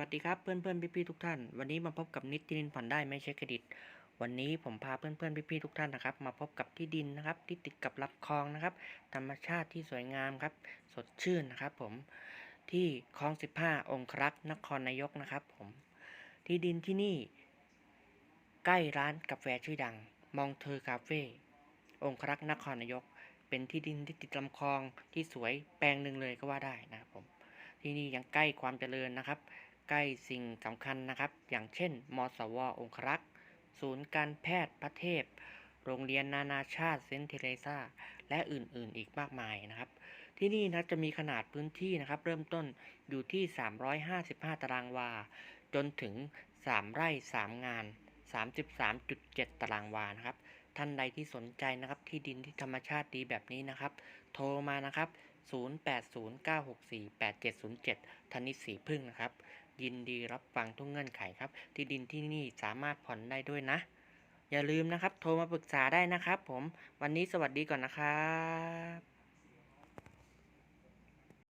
วัสดีครับเพื่อนเพื่อนพี่พี่ทุกท่าน วันนี้มาพบกับนิดที่ดินผ่อนได้ไม่ใช่เครดิต วันนี้ผมพาเพื่อนเพื่อนพี่พี่ทุกท่านนะครับ มาพบกับที่ดินนะครับที่ติดกับลำคลองนะครับ ธรรมชาติที่สวยงามครับ สดชื่นนะครับ ผมที่คลอง 15 องครักษ์นครนายกนะครับ ผมที่ดินที่นี่ ใกล้ร้านกาแฟชื่อดัง มองเธอคาเฟ่องครักษ์นครนายก เป็นที่ดินที่ติดลำคลองที่สวยแปลงหนึ่งเลยก็ว่าได้นะครับผมที่นี่ยังใกล้ความเจริญนะครับ ใกล้สิ่งสำคัญนะครับ อย่างเช่น มสว องครักษ์ ศูนย์การแพทย์พระเทพ โรงเรียนนานาชาติเซนเทเรซาและอื่นๆ อีกมากมายนะครับ ที่นี่นะจะมีขนาดพื้นที่นะครับ เริ่มต้นอยู่ที่ 355 ตารางวา จนถึง 3 ไร่ 3 งาน 33.7 ตารางวานะครับท่านใดที่สนใจนะครับที่ดินที่ธรรมชาติดีแบบนี้นะครับ โทรมานะครับ 0809648707ธนิตสีพึ่งนะครับ ยินดีรับฟังทุกเงื่อนไขครับ ที่ดินที่นี่สามารถผ่อนได้ด้วยนะ อย่าลืมนะครับ โทรมาปรึกษาได้นะครับ ผมวันนี้สวัสดีก่อนนะครับ